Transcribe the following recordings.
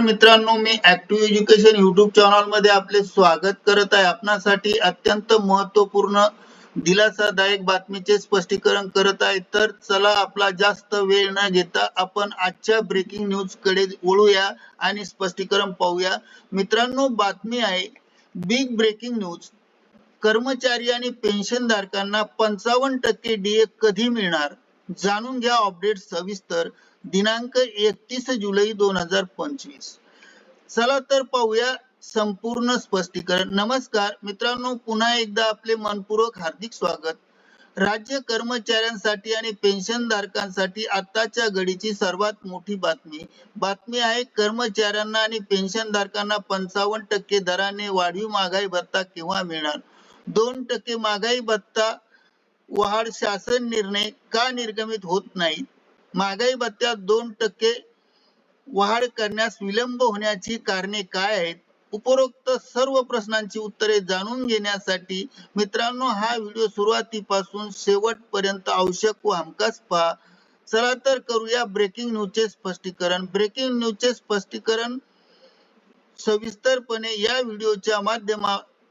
मित्रांनो मी active education YouTube चॅनलमध्ये आपले स्वागत करत आहे. आपणासाठी अत्यंत महत्त्वपूर्ण दिलासादायक बातमीचे स्पष्टीकरण करत आहे. तर चला आपला जास्त वेळ न घेता आपण आजच्या ब्रेकिंग न्यूजकडे वळूया आणि स्पष्टीकरण पाहूया. मित्रांनो बातमी आहे बिग ब्रेकिंग न्यूज कर्मचारी आणि पेन्शन धारकांना पंचावन्न टक्के डीए कधी मिळणार? जाणून घ्या अपडेट सविस्तर. दिनांक एकतीस जुलै दोन हजार पंचवीस. चला तर पाहूया संपूर्ण स्पष्टीकरण. नमस्कार मित्रांनो पुन्हा एकदा आपले मनपूर्वक हार्दिक स्वागत. राज्य कर्मचाऱ्यांसाठी आणि पेन्शन धारकांसाठी आताच्या घडीची सर्वात मोठी बातमी. बातमी आहे कर्मचाऱ्यांना आणि पेन्शन धारकांना पंचावन्न टक्के दराने वाढीव महागाई भत्ता केव्हा मिळणार? दोन टक्के महागाई भत्ता वाढ शासन निर्णय का निर्गमित होत नाही महागाई भत्त्यात दोन टक्के वाढ करण्यास विलंब होण्याची कारणे काय आहेत? उपरोक्त सर्व प्रश्नांची उत्तरे जाणून घेण्यासाठी मित्रांनो हा व्हिडिओ सुरुवातीपासून शेवटपर्यंत आवश्यक व हमखास पहा. चला तर करूया ब्रेकिंग न्यूजचे स्पष्टीकरण. ब्रेकिंग न्यूजचे स्पष्टीकरण सविस्तरपणे या व्हिडिओच्या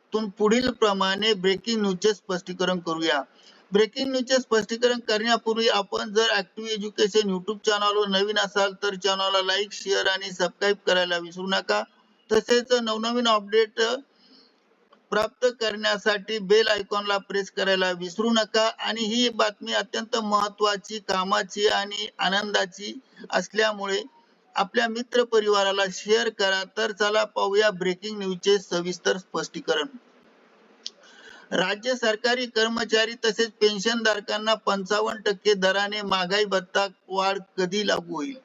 माध्यमातून पुढील प्रमाणे ब्रेकिंग न्यूजचे स्पष्टीकरण करूया. ब्रेकिंग न्यूजचे स्पष्टीकरण करण्यापूर्वी आपण जर ऍक्टिव्ह एज्युकेशन युट्यूब चॅनलवर नवीन असाल तर चॅनलला लाईक शेअर आणि सबस्क्राईब करायला विसरू नका. तसेच नवनवीन अपडेट प्राप्त करण्यासाठी बेल आयकॉनला प्रेस करायला विसरू नका आणि ही बातमी अत्यंत महत्वाची कामाची आणि आनंदाची असल्यामुळे आपल्या मित्र परिवाराला शेअर करा. तर चला पाहूया ब्रेकिंग न्यूजचे सविस्तर स्पष्टीकरण. राज्य सरकारी कर्मचारी तसेच पेन्शन धारकांना पंचावन्न टक्के दराने महागाई भत्ता वाढ कधी लागू होईल?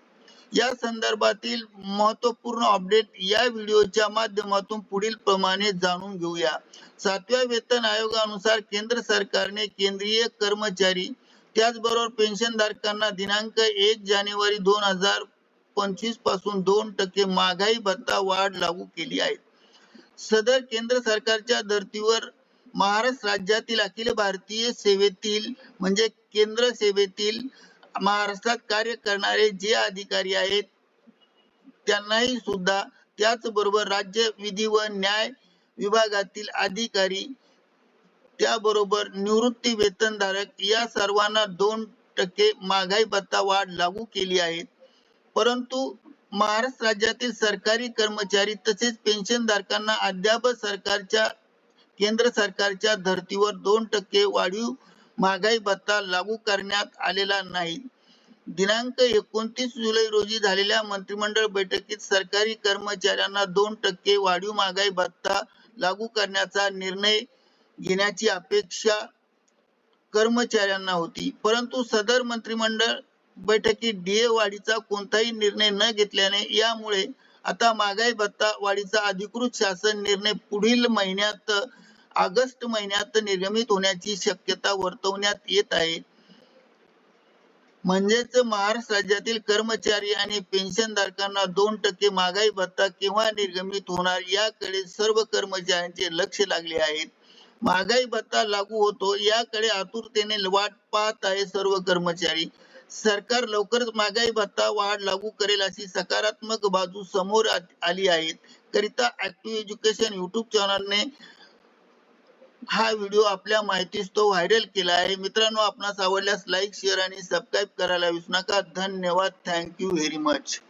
या संदर्भातील महत्त्वपूर्ण अपडेट या व्हिडिओच्या माध्यमातून पुढील प्रमाणे जाणून घेऊया. सातव्या वेतन आयोगानुसार केंद्र सरकारने केंद्रीय कर्मचारी त्याचबरोबर पेन्शन धारकांना दिनांक एक जानेवारी दोन हजार पंचवीसपासून दोन टक्के महागाई भत्ता वाढ लागू केली आहे. सदर केंद्र सरकारच्या धर्तीवर महाराष्ट्र राज्यातील अखिल भारतीय सेवेतील म्हणजे केंद्र सेवेतील महाराष्ट्रात कार्य करणारे जे अधिकारी आहेत त्यांनाही सुद्धा त्याचबरोबर राज्य विधी व न्याय विभागातील अधिकारी त्याबरोबर निवृत्ती वेतनधारक या सर्वांना दोन टक्के महागाई भत्ता वाढ लागू केली आहे. परंतु महाराष्ट्र राज्यातील सरकारी कर्मचारी तसेच पेन्शन धारकांना अद्याप सरकारच्या केंद्र सरकारच्या धर्तीवर दोन टक्के वाढीव महागाई भत्ता लागू करण्यात आलेला नाही. दिनांक एकोणतीस जुलै रोजी झालेल्या मंत्रिमंडळ बैठकीत सरकारी कर्मचाऱ्यांना दोन टक्के वाढीव महागाई भत्ता लागू करण्याचा निर्णय घेण्याची अपेक्षा कर्मचाऱ्यांना होती. परंतु सदर मंत्रिमंडळ बैठकीत डीए वाढीचा कोणताही निर्णय न घेतल्याने यामुळे आता महागाई भत्ता वाढीचा अधिकृत शासन निर्णय पुढील महिन्यात ऑगस्ट महिन्यात निर्गमित होण्याची शक्यता वर्तवण्यात येत आहे. म्हणजेच महाराष्ट्र राज्यातील कर्मचारी आणि पेन्शन धारकांना दोन टक्के महागाई भत्ता केव्हा निर्गमित होणार याकडे सर्व कर्मचाऱ्यांचे लक्ष लागले आहे. महागाई भत्ता लागू होतो याकडे आतुरतेने वाट पाहत आहे सर्व कर्मचारी. सरकार लवकरच महागाई भत्ता वाढ लागू करेल अशी सकारात्मक बाजू समोर आली आहे. करिता ऍक्टिव्ह एज्युकेशन युट्यूब चॅनलने हा व्हिडिओ आपल्या माहितीस तो व्हायरल केला आहे. मित्रांनो आपणास आवडल्यास लाईक शेअर आणि सबस्क्राईब करायला विसरू नका. धन्यवाद. Thank you very much